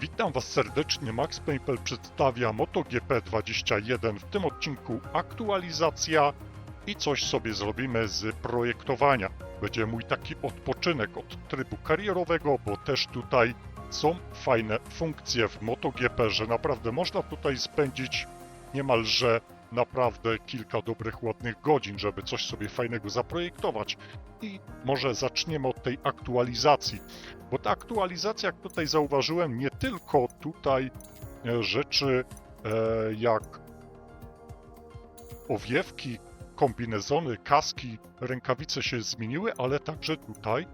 Witam Was serdecznie, Max Painpel przedstawia MotoGP 21. W tym odcinku aktualizacja i coś sobie zrobimy z projektowania. Będzie mój taki odpoczynek od trybu karierowego, bo też tutaj są fajne funkcje w MotoGP, że naprawdę można tutaj spędzić niemalże naprawdę kilka dobrych, ładnych godzin, żeby coś sobie fajnego zaprojektować. I może zaczniemy od tej aktualizacji, bo ta aktualizacja, jak tutaj zauważyłem, nie tylko tutaj e, rzeczy e, jak owiewki, kombinezony, kaski, rękawice się zmieniły, ale także tutaj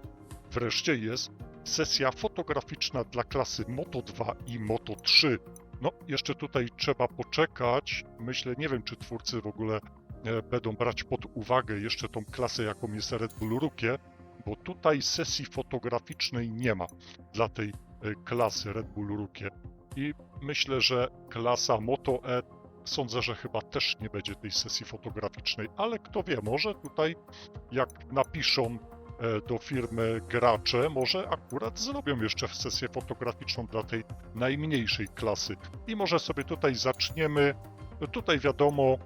wreszcie jest sesja fotograficzna dla klasy Moto 2 i Moto 3. No, jeszcze tutaj trzeba poczekać. Myślę, nie wiem, czy twórcy w ogóle e, będą brać pod uwagę jeszcze tą klasę, jaką jest Red Bull Rookie, bo tutaj sesji fotograficznej nie ma dla tej e, klasy Red Bull Rookie. I myślę, że klasa Moto E sądzę, że chyba też nie będzie tej sesji fotograficznej, ale kto wie, może tutaj jak napiszą do firmy gracze, może akurat zrobią jeszcze sesję fotograficzną dla tej najmniejszej klasy. I może sobie tutaj zaczniemy. Tutaj wiadomo, e,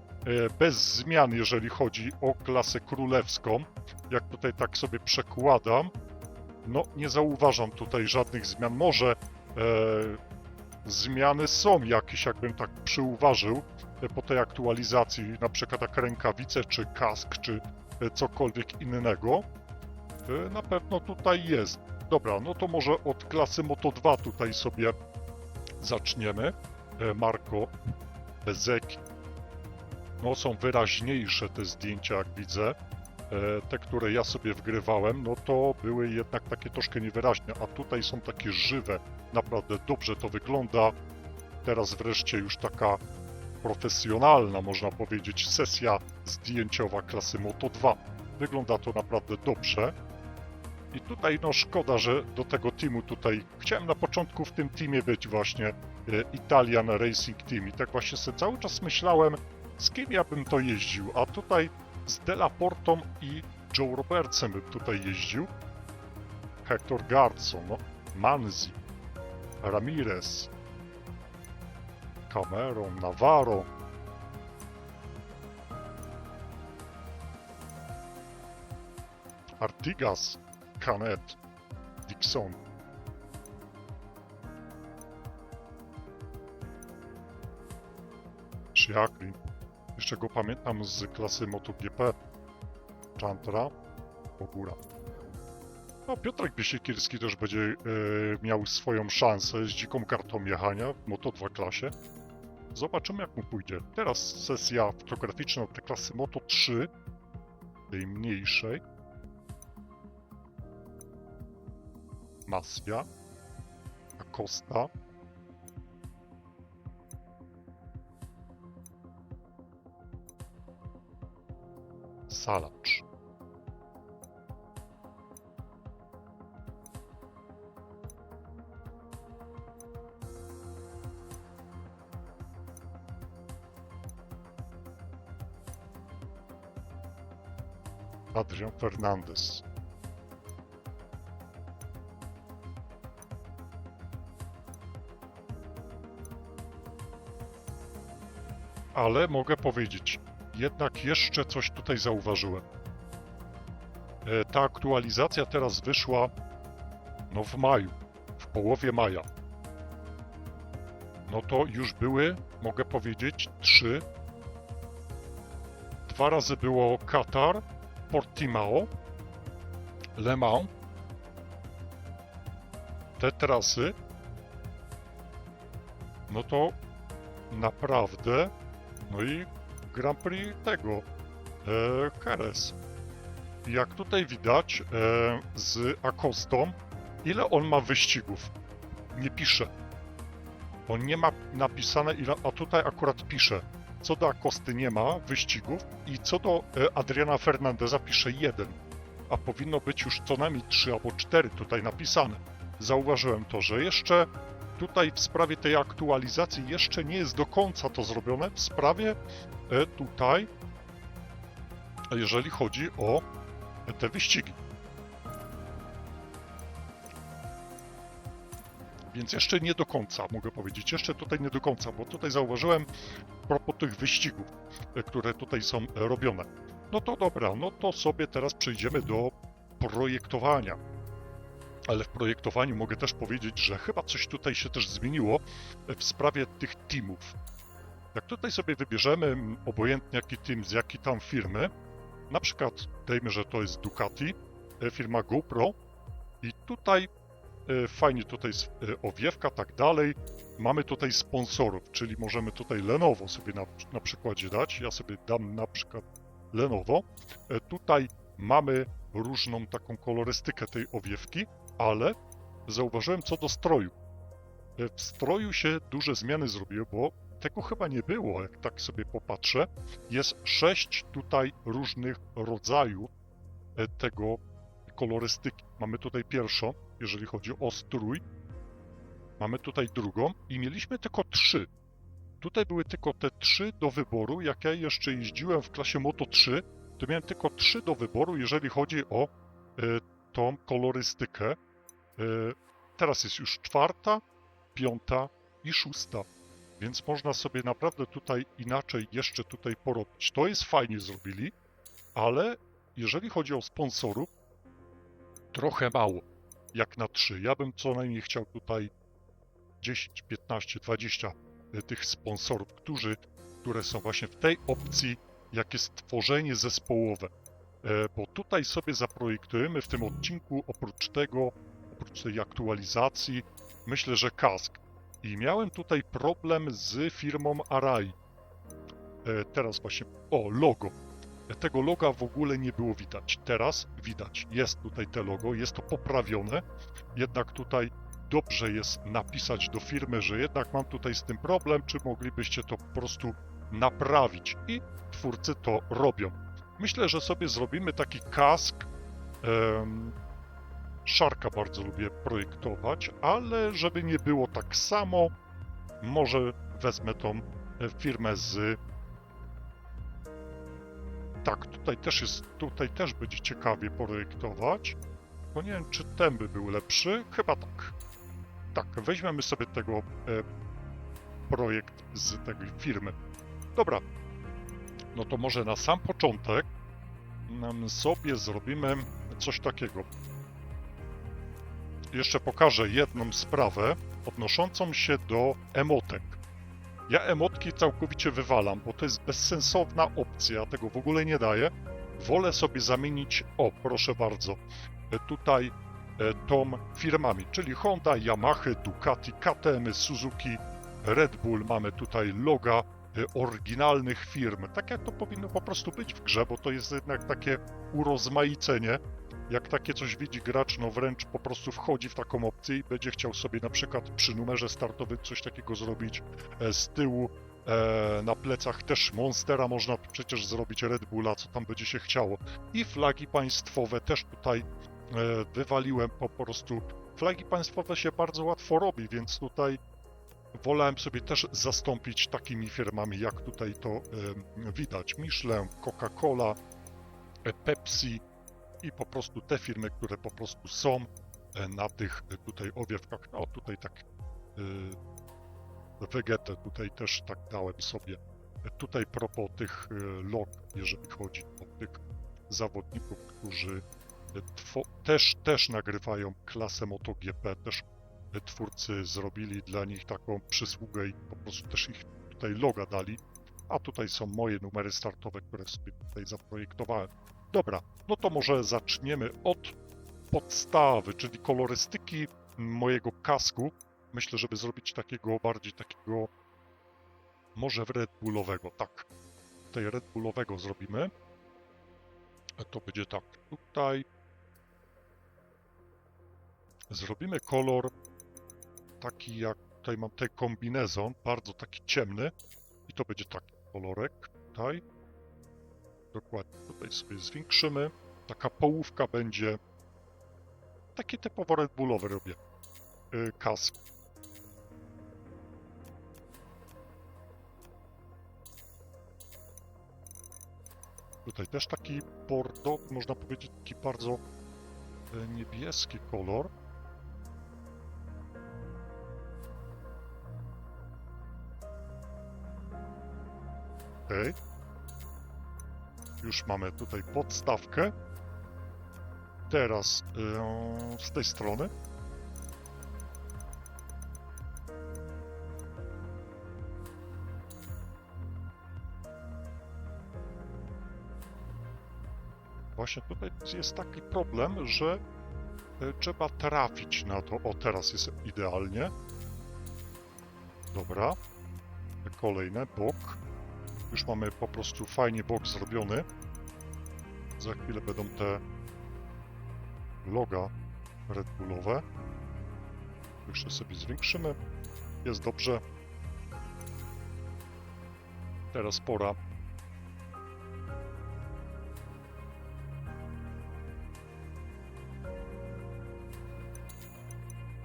bez zmian, jeżeli chodzi o klasę królewską. Jak tutaj tak sobie przekładam, no nie zauważam tutaj żadnych zmian. Może e, zmiany są jakieś, jakbym tak przyuważył e, po tej aktualizacji, na przykład jak rękawice, czy kask, czy e, cokolwiek innego. Na pewno tutaj jest. Dobra, no to może od klasy Moto 2 tutaj sobie zaczniemy. E, Marco, Bezeki. No są wyraźniejsze te zdjęcia, jak widzę. E, Te, które ja sobie wgrywałem, no to były jednak takie troszkę niewyraźne, a tutaj są takie żywe. Naprawdę dobrze to wygląda. Teraz wreszcie już taka profesjonalna, można powiedzieć, sesja zdjęciowa klasy Moto 2. Wygląda to naprawdę dobrze. I tutaj, no szkoda, że do tego teamu tutaj, chciałem na początku w tym teamie być właśnie e, Italian Racing Team i tak właśnie sobie cały czas myślałem, z kim ja bym to jeździł, a tutaj z Delaportą i Joe Robertsem bym tutaj jeździł. Hector Garzo, no, Manzi, Ramirez, Cameron, Navarro. Artigas, Canet, Dixon. Shiakli. Jeszcze go pamiętam z klasy MotoGP. Chantra, Ogóra. No, Piotrek Biesiekierski też będzie e, miał swoją szansę z dziką kartą jechania w Moto2 klasie. Zobaczymy jak mu pójdzie. Teraz sesja fotograficzna tej klasy Moto3, tej mniejszej. Masja, Acosta, Salacz. Adrian Fernandez. Ale mogę powiedzieć, jednak jeszcze coś tutaj zauważyłem. E, Ta aktualizacja teraz wyszła no w maju, w połowie maja. No to już były, mogę powiedzieć, trzy. Dwa razy było Katar, Portimao, Le Mans. Te trasy, no to naprawdę, no i Grand Prix tego, e, Jerez. Jak tutaj widać e, z Akostą, ile on ma wyścigów? Nie pisze. On nie ma napisane ile, a tutaj akurat pisze. Co do Akosty nie ma wyścigów i co do e, Adriana Fernandeza pisze jeden. A powinno być już co najmniej trzy albo cztery tutaj napisane. Zauważyłem to, że jeszcze tutaj w sprawie tej aktualizacji jeszcze nie jest do końca to zrobione. W sprawie e, tutaj, jeżeli chodzi o te wyścigi. Więc jeszcze nie do końca, mogę powiedzieć, jeszcze tutaj nie do końca, bo tutaj zauważyłem propos tych wyścigów, e, które tutaj są robione. No to dobra, no to sobie teraz przejdziemy do projektowania. Ale w projektowaniu mogę też powiedzieć, że chyba coś tutaj się też zmieniło w sprawie tych teamów. Jak tutaj sobie wybierzemy, obojętnie jaki team z jakiej tam firmy, na przykład dajmy, że to jest Ducati, e, firma GoPro i tutaj e, fajnie tutaj jest owiewka, tak dalej. Mamy tutaj sponsorów, czyli możemy tutaj Lenovo sobie na, na przykładzie dać. Ja sobie dam na przykład Lenovo. E, Tutaj mamy różną taką kolorystykę tej owiewki, ale zauważyłem co do stroju. E, W stroju się duże zmiany zrobiły, bo tego chyba nie było, jak tak sobie popatrzę. Jest sześć tutaj różnych rodzajów e, tego kolorystyki. Mamy tutaj pierwszą, jeżeli chodzi o strój. Mamy tutaj drugą i mieliśmy tylko trzy. Tutaj były tylko te trzy do wyboru. Jak ja jeszcze jeździłem w klasie Moto 3, to miałem tylko trzy do wyboru, jeżeli chodzi o e, tą kolorystykę. E, teraz jest już czwarta, piąta i szósta. Więc można sobie naprawdę tutaj inaczej jeszcze tutaj porobić. To jest fajnie zrobili, ale jeżeli chodzi o sponsorów, trochę mało, jak na trzy. Ja bym co najmniej chciał tutaj 10, 15, 20 e, tych sponsorów, którzy, które są właśnie w tej opcji, jak jest tworzenie zespołowe. E, Bo tutaj sobie zaprojektujemy w tym odcinku, oprócz tego, oprócz tej aktualizacji, myślę, że kask. I miałem tutaj problem z firmą Arai. E, Teraz właśnie, o, logo. E, Tego loga w ogóle nie było widać. Teraz widać. Jest tutaj te logo, jest to poprawione. Jednak tutaj dobrze jest napisać do firmy, że jednak mam tutaj z tym problem, czy moglibyście to po prostu naprawić. I twórcy to robią. Myślę, że sobie zrobimy taki kask. Szarka bardzo lubię projektować, ale żeby nie było tak samo, może wezmę tą e, firmę z. Tak, tutaj też jest, tutaj też będzie ciekawie projektować. Bo nie wiem, czy ten by był lepszy. Chyba tak. Tak, weźmiemy sobie tego e, projekt z tej firmy. Dobra. No to może na sam początek nam sobie zrobimy coś takiego. Jeszcze pokażę jedną sprawę odnoszącą się do emotek. Ja emotki całkowicie wywalam, bo to jest bezsensowna opcja, ja tego w ogóle nie daję. Wolę sobie zamienić, o proszę bardzo, e, tutaj e, tą firmami, czyli Honda, Yamaha, Ducati, KTM, Suzuki, Red Bull, mamy tutaj loga e, oryginalnych firm. Tak jak to powinno po prostu być w grze, bo to jest jednak takie urozmaicenie. Jak takie coś widzi gracz, no wręcz po prostu wchodzi w taką opcję i będzie chciał sobie na przykład przy numerze startowym coś takiego zrobić e, z tyłu. E, na plecach też Monstera można przecież zrobić Red Bulla, co tam będzie się chciało. I flagi państwowe też tutaj e, wywaliłem po prostu. Flagi państwowe się bardzo łatwo robi, więc tutaj wolałem sobie też zastąpić takimi firmami, jak tutaj to widać. Michelin, Coca-Cola, Pepsi i po prostu te firmy, które po prostu są e, na tych e, tutaj owiewkach. No tutaj tak e, Vegetę tutaj też tak dałem sobie. E, Tutaj propos tych e, log, jeżeli chodzi o tych zawodników, którzy e, też, też nagrywają klasę MotoGP, też e, twórcy zrobili dla nich taką przysługę i po prostu też ich tutaj loga dali. A tutaj są moje numery startowe, które sobie tutaj zaprojektowałem. Dobra, no to może zaczniemy od podstawy, czyli kolorystyki mojego kasku. Myślę, żeby zrobić takiego bardziej takiego może w Red Bullowego, tak. Tutaj Red Bullowego zrobimy. To będzie tak tutaj. Zrobimy kolor taki jak tutaj mam ten kombinezon, bardzo taki ciemny. I to będzie taki kolorek tutaj. Dokładnie, tutaj sobie zwiększymy. Taka połówka będzie. Takie typowo red bullowe robię. Yy, kask. Tutaj też taki bordo, można powiedzieć, taki bardzo e, niebieski kolor. Okej. Okay. Już mamy tutaj podstawkę. Teraz yy, z tej strony. Właśnie tutaj jest taki problem, że y, trzeba trafić na to. O, teraz jest idealnie. Dobra. Kolejne, bok. Już mamy po prostu fajnie bok zrobiony. Za chwilę będą te loga Red Bullowe. Jeszcze sobie zwiększymy. Jest dobrze. Teraz pora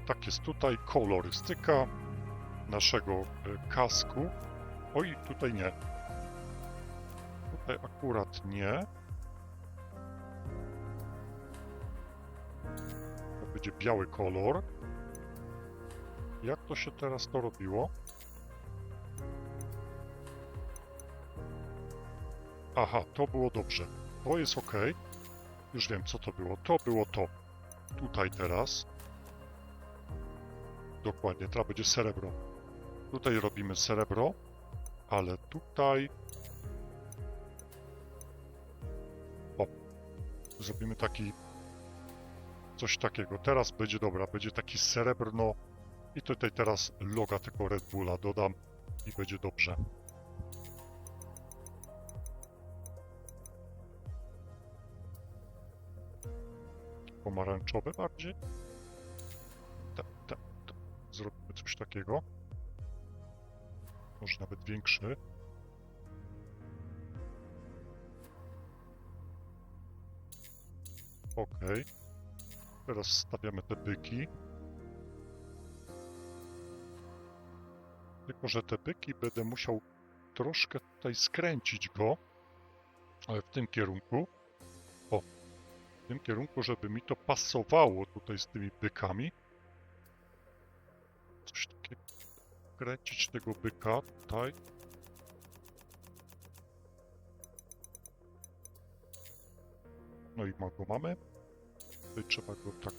Tak jest tutaj kolorystyka naszego e, kasku. Oj, tutaj nie. Tutaj akurat nie. To będzie biały kolor. Jak to się teraz to robiło? Aha, to było dobrze. To jest ok. Już wiem, co to było. To było to. Tutaj teraz. Dokładnie, teraz będzie srebro. Tutaj robimy srebro, ale tutaj... zrobimy taki... Coś takiego. Teraz będzie dobra, będzie taki srebrno i tutaj teraz loga tego Red Bulla dodam i będzie dobrze. Pomarańczowe bardziej? Tak, tak, tak. Zrobimy coś takiego. Może nawet większy. Ok. Teraz stawiamy te byki. Tylko, że te byki będę musiał troszkę tutaj skręcić go. Ale w tym kierunku. O. W tym kierunku, żeby mi to pasowało tutaj z tymi bykami. Coś takiego. Kręcić tego byka tutaj. No i go mamy. Trzeba go tak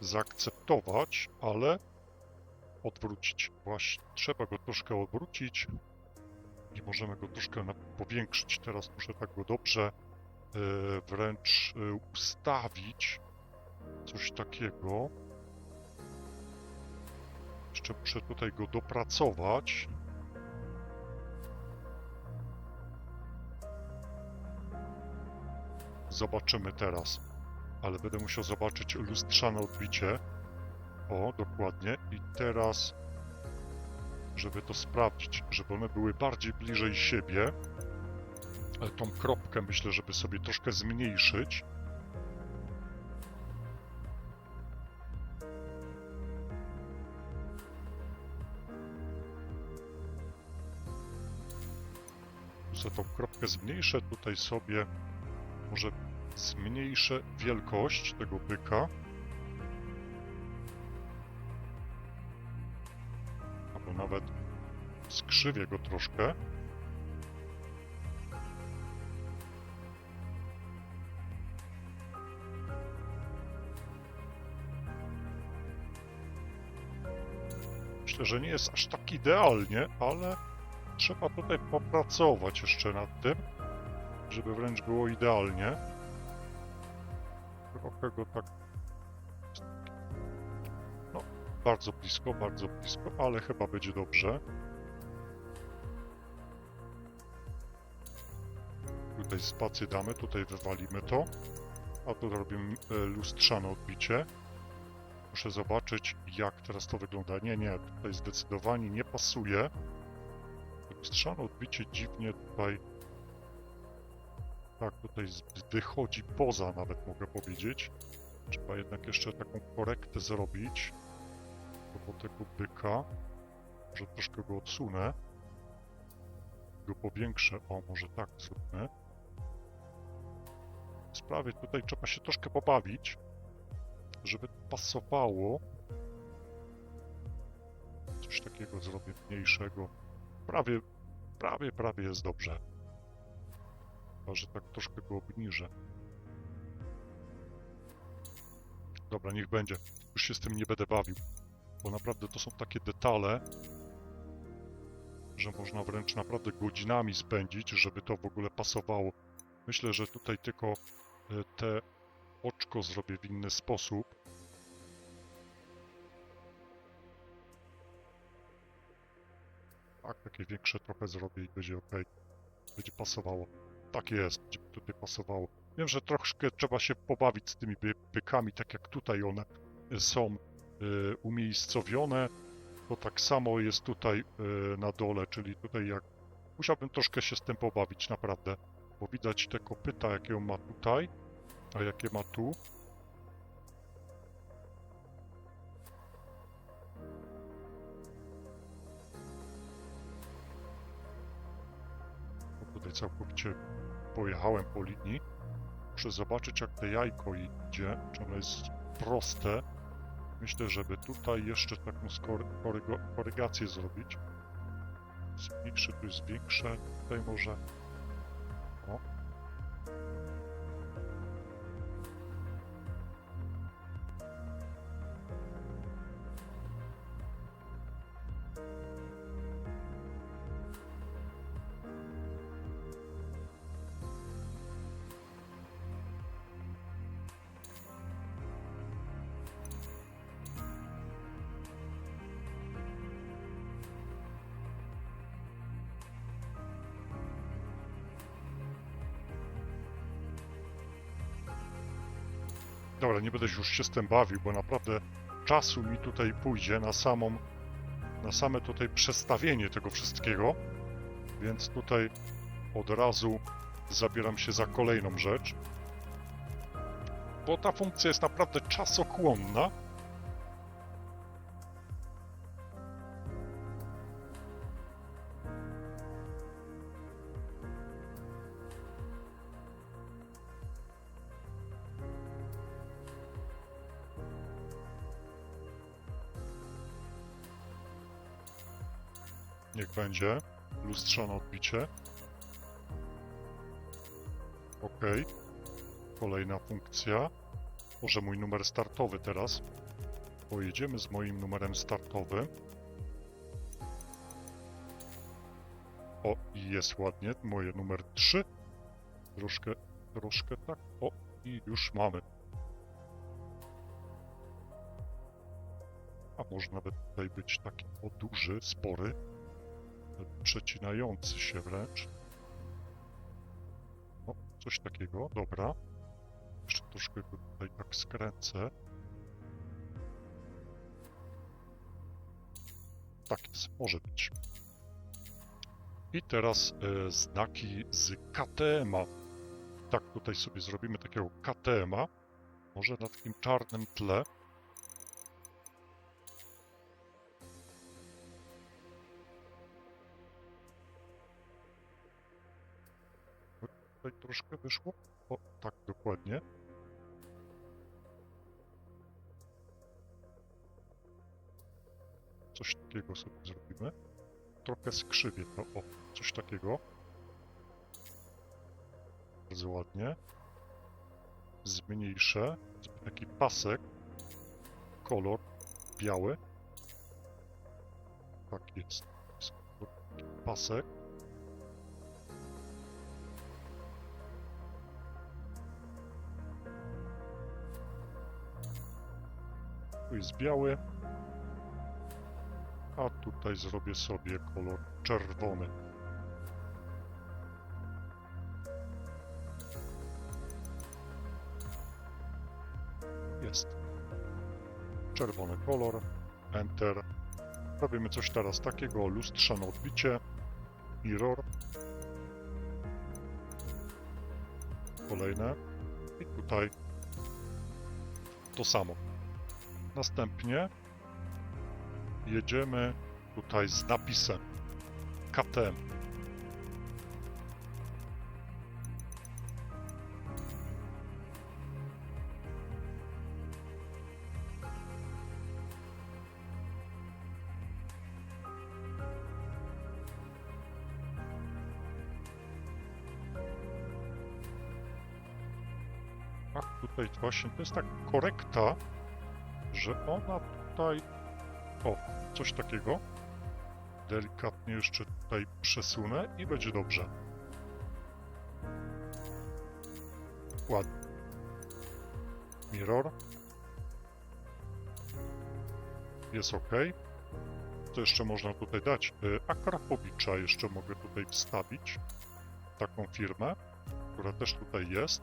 zaakceptować, ale odwrócić. Właśnie, trzeba go troszkę odwrócić i możemy go troszkę powiększyć. Teraz muszę tak go dobrze e, wręcz e, ustawić. Coś takiego. Jeszcze muszę tutaj go dopracować. Zobaczymy teraz. Ale będę musiał zobaczyć lustrzane odbicie. O, dokładnie. I teraz, żeby to sprawdzić, żeby one były bardziej bliżej siebie, tą kropkę myślę, żeby sobie troszkę zmniejszyć. Za tą kropkę zmniejszę tutaj sobie, może zmniejszę wielkość tego byka. albo nawet skrzywię go troszkę. Myślę, że nie jest aż tak idealnie, ale trzeba tutaj popracować jeszcze nad tym, żeby wręcz było idealnie. Trochę go tak bardzo blisko, bardzo blisko, ale chyba będzie dobrze. Tutaj spację damy, tutaj wywalimy to. A tu robimy e, lustrzane odbicie. Muszę zobaczyć, jak teraz to wygląda. Nie, nie, tutaj zdecydowanie nie pasuje. Lustrzane odbicie dziwnie tutaj... Tak, tutaj wychodzi poza, nawet mogę powiedzieć. Trzeba jednak jeszcze taką korektę zrobić do tego byka. Może troszkę go odsunę. Go powiększę. O, może tak zróbmy. Sprawie tutaj trzeba się troszkę pobawić, żeby pasowało. Coś takiego zrobię mniejszego. Prawie, prawie, prawie jest dobrze. Chyba, że tak troszkę go obniżę. Dobra, niech będzie. Już się z tym nie będę bawił. Bo naprawdę to są takie detale, że można wręcz naprawdę godzinami spędzić, żeby to w ogóle pasowało. Myślę, że tutaj tylko e, te oczko zrobię w inny sposób. Tak, takie większe trochę zrobię i będzie ok. Będzie pasowało. Tak jest, będzie tutaj pasowało. Wiem, że troszkę trzeba się pobawić z tymi by, bykami, tak jak tutaj one y, są y, umiejscowione. To tak samo jest tutaj y, na dole, czyli tutaj jak... Musiałbym troszkę się z tym pobawić, naprawdę. Bo widać te kopyta, jakie on ma tutaj, a jakie ma tu. Całkowicie pojechałem po linii. Muszę zobaczyć, jak to jajko idzie, czy ono jest proste. Myślę, żeby tutaj jeszcze taką korygację zrobić. Jest mniejsze, tu jest większe. Tutaj może... Dobra, nie będę już się z tym bawił, bo naprawdę czasu mi tutaj pójdzie na samą, na same tutaj przestawienie tego wszystkiego, więc tutaj od razu zabieram się za kolejną rzecz, bo ta funkcja jest naprawdę czasochłonna. Będzie. Lustrzane odbicie. OK. Kolejna funkcja. Może mój numer startowy teraz. Pojedziemy z moim numerem startowym. O, i jest ładnie. Moje numer 3. Troszkę, troszkę tak. O, i już mamy. A może nawet tutaj być taki o duży, spory przecinający się wręcz. O, coś takiego, dobra. Jeszcze troszkę go tutaj tak skręcę. Tak jest, może być. I teraz e, znaki z KTM-a. Tak, tutaj sobie zrobimy takiego KTM-a. Może na takim czarnym tle. Tutaj troszkę wyszło. O, tak, dokładnie. Coś takiego sobie zrobimy. Trochę skrzywię to. O, coś takiego. Bardzo ładnie. Zmniejszę. Taki pasek. Kolor biały. Tak jest. Pasek. Jest biały. A tutaj zrobię sobie kolor czerwony. Jest. Czerwony kolor. Enter. Robimy coś teraz takiego. Lustrzane odbicie. Mirror. Kolejne. I tutaj to samo. Następnie jedziemy tutaj z napisem KTM. tutaj właśnie, to jest tak korekta, że ona tutaj, o, coś takiego, delikatnie jeszcze tutaj przesunę i będzie dobrze. Ładnie. Mirror. Jest ok. Co jeszcze można tutaj dać? Y, Akrapowicza jeszcze mogę tutaj wstawić. Taką firmę, która też tutaj jest.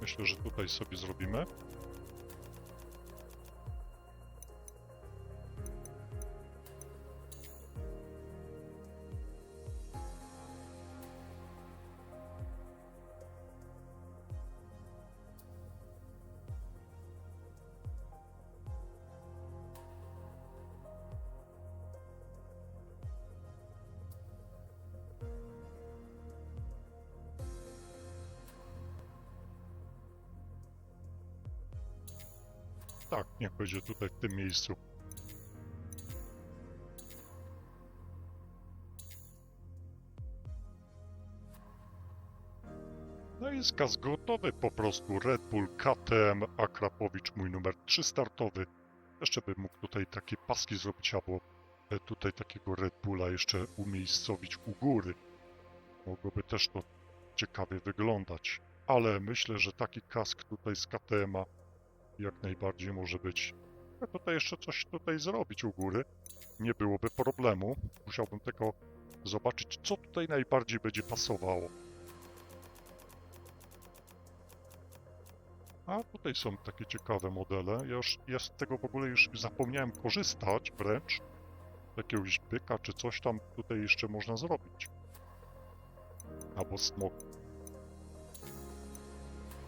Myślę, że tutaj sobie zrobimy. Tak, niech będzie tutaj w tym miejscu. No i skaz gotowy po prostu. Red Bull, KTM, Akrapowicz, mój numer 3 startowy. Jeszcze bym mógł tutaj takie paski zrobić, albo e, tutaj takiego Red Bulla jeszcze umiejscowić u góry. Mogłoby też to ciekawie wyglądać. Ale myślę, że taki kask tutaj z KTM-a jak najbardziej może być. A tutaj jeszcze coś tutaj zrobić u góry. Nie byłoby problemu. Musiałbym tylko zobaczyć, co tutaj najbardziej będzie pasowało. A tutaj są takie ciekawe modele. Ja, już, ja z tego w ogóle już zapomniałem korzystać wręcz. Jakiegoś byka czy coś tam tutaj jeszcze można zrobić. Albo smok.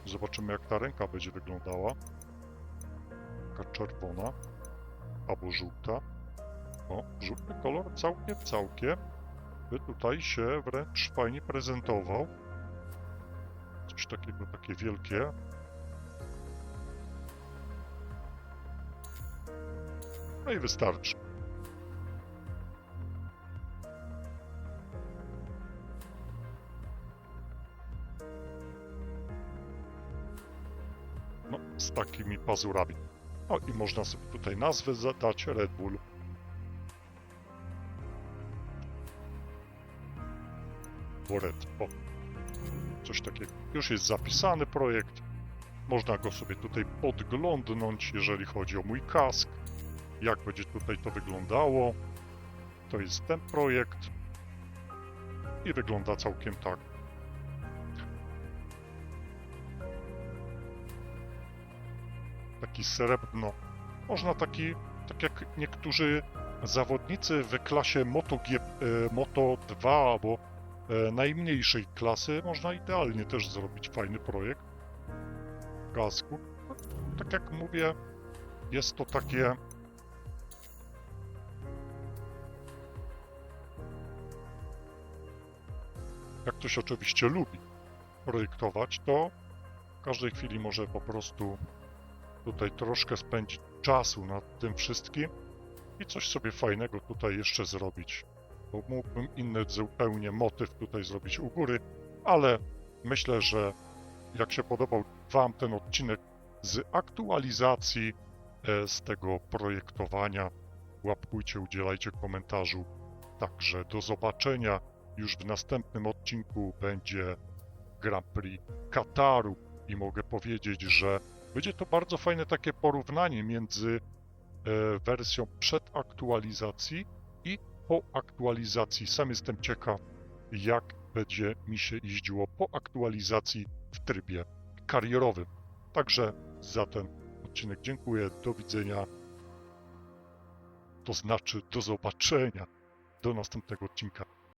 Zobaczymy jak ta ręka będzie wyglądała taka czerwona albo żółta. O, żółty kolor całkiem, całkiem by tutaj się wręcz fajnie prezentował. Coś takiego, takie wielkie. No i wystarczy. No, z takimi pazurami. O i można sobie tutaj nazwę zadać Red Bull. Boret. O. Coś takiego. Już jest zapisany projekt. Można go sobie tutaj podglądnąć, jeżeli chodzi o mój kask. Jak będzie tutaj to wyglądało. To jest ten projekt. I wygląda całkiem tak. Taki srebrno. Można taki, tak jak niektórzy zawodnicy w klasie Moto, G, e, Moto 2 albo e, najmniejszej klasy, można idealnie też zrobić fajny projekt kasku. Tak jak mówię, jest to takie jak ktoś oczywiście lubi projektować, to w każdej chwili może po prostu tutaj troszkę spędzić czasu nad tym wszystkim i coś sobie fajnego tutaj jeszcze zrobić. Bo mógłbym inny zupełnie motyw tutaj zrobić u góry, ale myślę, że jak się podobał Wam ten odcinek z aktualizacji, e, z tego projektowania, łapkujcie, udzielajcie komentarzu. Także do zobaczenia. Już w następnym odcinku będzie Grand Prix Kataru i mogę powiedzieć, że będzie to bardzo fajne takie porównanie między e, wersją przed aktualizacji i po aktualizacji. Sam jestem ciekaw, jak będzie mi się jeździło po aktualizacji w trybie karierowym. Także za ten odcinek dziękuję. Do widzenia. To znaczy do zobaczenia. Do następnego odcinka.